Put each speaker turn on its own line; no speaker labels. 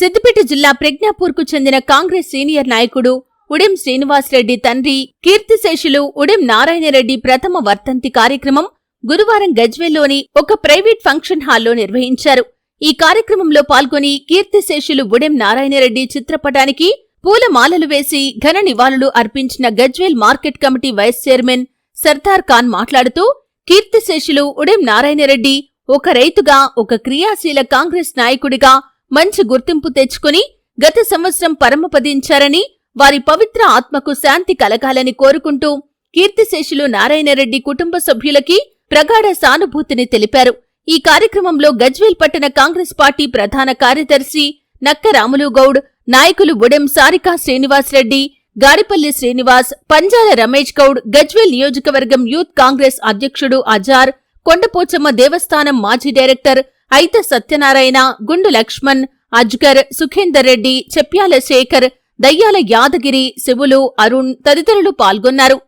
సిద్దిపేట జిల్లా ప్రజ్ఞాపూర్కు చెందిన కాంగ్రెస్ సీనియర్ నాయకుడు ఉడెం శ్రీనివాసరెడ్డి తండ్రి కీర్తిశేషులు ఉడెం నారాయణరెడ్డి ప్రథమ వర్తంతి కార్యక్రమం గురువారం గజ్వేల్లోని ఒక ప్రైవేట్ ఫంక్షన్ హాల్లో నిర్వహించారు. ఈ కార్యక్రమంలో పాల్గొని కీర్తిశేషులు ఉడెం నారాయణరెడ్డి చిత్రపటానికి పూలమాలలు వేసి ఘన నివాళులు అర్పించిన Gajwel market committee vice chairman Sardar Khan మాట్లాడుతూ కీర్తిశేషులు ఉడెం నారాయణరెడ్డి ఒక రైతుగా ఒక క్రియాశీల కాంగ్రెస్ నాయకుడిగా మంచి గుర్తింపు తెచ్చుకుని గత సంవత్సరం పరమపదించారని వారి పవిత్ర ఆత్మకు శాంతి కలగాలని కోరుకుంటూ కీర్తిశేషులు నారాయణరెడ్డి కుటుంబ సభ్యులకి ప్రగాఢ సానుభూతిని తెలిపారు. ఈ కార్యక్రమంలో గజ్వేల్ పట్టణ కాంగ్రెస్ పార్టీ ప్రధాన కార్యదర్శి నక్క రాములు గౌడ్ నాయకులు బుడెం సారికా శ్రీనివాసరెడ్డి గాడిపల్లి శ్రీనివాస్ పంజాల రమేష్ గౌడ్ గజ్వేల్ నియోజకవర్గం యూత్ కాంగ్రెస్ అధ్యక్షుడు అజార్ కొండపోచమ్మ దేవస్థానం మాజీ డైరెక్టర్ అయితే సత్యనారాయణ గుండు లక్ష్మణ్ అజ్గర్ సుఖేందర్ రెడ్డి చెప్యాల శేఖర్ దయ్యాల యాదగిరి శివులు అరుణ్ తదితరులు పాల్గొన్నారు.